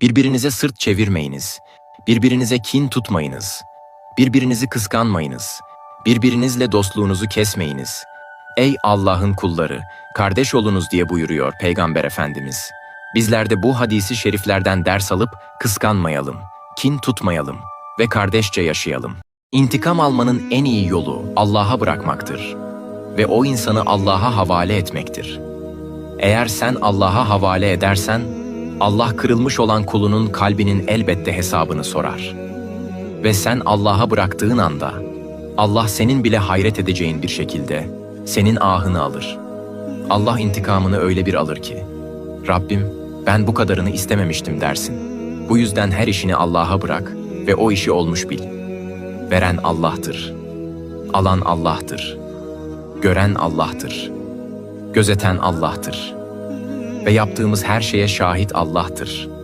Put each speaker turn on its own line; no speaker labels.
Birbirinize sırt çevirmeyiniz. Birbirinize kin tutmayınız. Birbirinizi kıskanmayınız. Birbirinizle dostluğunuzu kesmeyiniz. Ey Allah'ın kulları, kardeş olunuz diye buyuruyor Peygamber Efendimiz. Bizler de bu hadisi şeriflerden ders alıp kıskanmayalım, kin tutmayalım ve kardeşçe yaşayalım. İntikam almanın en iyi yolu Allah'a bırakmaktır ve o insanı Allah'a havale etmektir. Eğer sen Allah'a havale edersen, Allah kırılmış olan kulunun kalbinin elbette hesabını sorar. Ve sen Allah'a bıraktığın anda, Allah senin bile hayret edeceğin bir şekilde senin ahını alır. Allah intikamını öyle bir alır ki, Rabbim ben bu kadarını istememiştim dersin. Bu yüzden her işini Allah'a bırak ve o işi olmuş bil. Veren Allah'tır. Alan Allah'tır. Gören Allah'tır. Gözeten Allah'tır. Ve yaptığımız her şeye şahit Allah'tır.